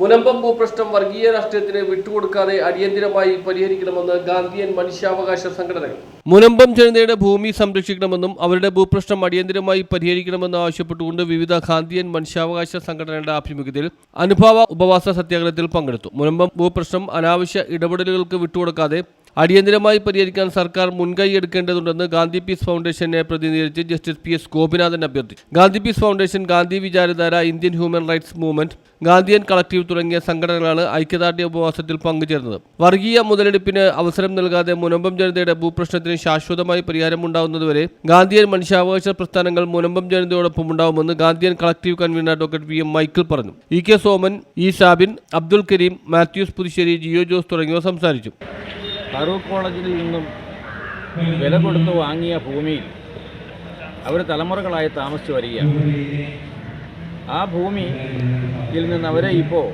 മുനമ്പം ഭൂപ്രശ്നം വർഗീയ രാഷ്ട്രീയത്തിന് വിട്ടുകൊടുക്കാതെ അടിയന്തിരമായി പരിഹരിക്കണമെന്ന് ഗാന്ധിയൻ മനുഷ്യാവകാശ സംഘടനകൾ. മുനമ്പം ജനതയുടെ ഭൂമി സംരക്ഷിക്കണമെന്നും അവരുടെ ഭൂപ്രശ്നം അടിയന്തിരമായി പരിഹരിക്കണമെന്ന് ആവശ്യപ്പെട്ടുകൊണ്ട് വിവിധ ഗാന്ധിയൻ മനുഷ്യാവകാശ സംഘടനകളുടെ ആഭിമുഖ്യത്തിൽ അനുഭാവ ഉപവാസ സത്യാഗ്രഹത്തിൽ പങ്കെടുത്തു. മുനമ്പം ഭൂപ്രശ്നം അനാവശ്യ ഇടപെടലുകൾക്ക് വിട്ടുകൊടുക്കാതെ അടിയന്തരമായി പരിഹരിക്കാൻ സർക്കാർ മുൻകൈ എടുക്കേണ്ടതുണ്ടെന്ന് ഗാന്ധി പീസ് ഫൗണ്ടേഷനെ പ്രതിനിധീകരിച്ച് ജസ്റ്റിസ് പി എസ് ഗോപിനാഥൻ അഭ്യർത്ഥിച്ചു. Gandhi peace foundation Gandhi വിചാരധാര Indian human rights movement Gandhian collective തുടങ്ങിയ സംഘടനകളാണ് ഐക്യദാർഢ്യ ഉപവാസത്തിൽ പങ്കുചേർന്നത്. വർഗീയ മുതലെടുപ്പിന് അവസരം നൽകാതെ മുനമ്പം ജനതയുടെ ഭൂപ്രശ്നത്തിന് ശാശ്വതമായി പരിഹാരം പരിഹാരമുണ്ടാവുന്നതുവരെ ഗാന്ധിയൻ മനുഷ്യാവകാശ പ്രസ്ഥാനങ്ങൾ മുനമ്പം ജനതയോടൊപ്പം ഉണ്ടാവുമെന്ന് Gandhian collective convener doctor V M Michael പറഞ്ഞു. E K Soman E Sabin Abdul Kareem Mathews Puthussery Jio Jose തുടങ്ങിയവർ സംസാരിച്ചു. ഫറൂഖ് കോളേജിൽ നിന്നും വില കൊടുത്ത് വാങ്ങിയ ഭൂമിയിൽ അവർ തലമുറകളായി താമസിച്ചു വരികയാണ്. ആ ഭൂമിയിൽ നിന്ന് അവരെ ഇപ്പോൾ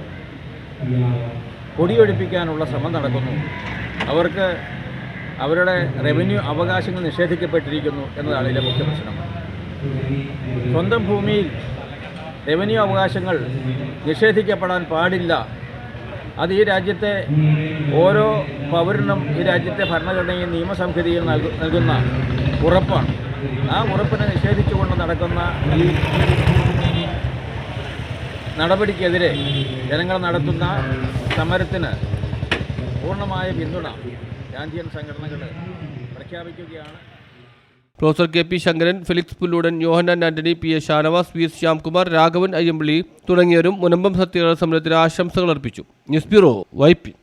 കൊടിയൊഴിപ്പിക്കാനുള്ള ശ്രമം നടക്കുന്നു. അവർക്ക് അവരുടെ റവന്യൂ അവകാശങ്ങൾ നിഷേധിക്കപ്പെട്ടിരിക്കുന്നു എന്നതാണ് ഇതിലെ മുഖ്യ പ്രശ്നം. സ്വന്തം ഭൂമിയിൽ റവന്യൂ അവകാശങ്ങൾ നിഷേധിക്കപ്പെടാൻ പാടില്ല അത് ഈ രാജ്യത്തെ ഓരോ പൗരനും ഈ രാജ്യത്തെ ഭരണഘടനയും നിയമസംഹിതയും നൽകു നൽകുന്ന ഉറപ്പാണ്. ആ ഉറപ്പിനെ നിഷേധിച്ചുകൊണ്ട് നടക്കുന്ന ഈ നടപടിക്കെതിരെ ജനങ്ങൾ നടത്തുന്ന സമരത്തിന് പൂർണമായ പിന്തുണ ഗാന്ധിയൻ സംഘടനകൾ പ്രഖ്യാപിക്കുകയാണ്. Professor K P Sankaran Felix Pulloodan Yohannan Antony P A Shanavas V S Shyamkumar Raghavan Ayyampally തുടങ്ങിയവരും മുനമ്പം സത്യാഗ്രഹ സമരത്തിന് ആശംസകൾ അർപ്പിച്ചു. News bureau വൈപ്പി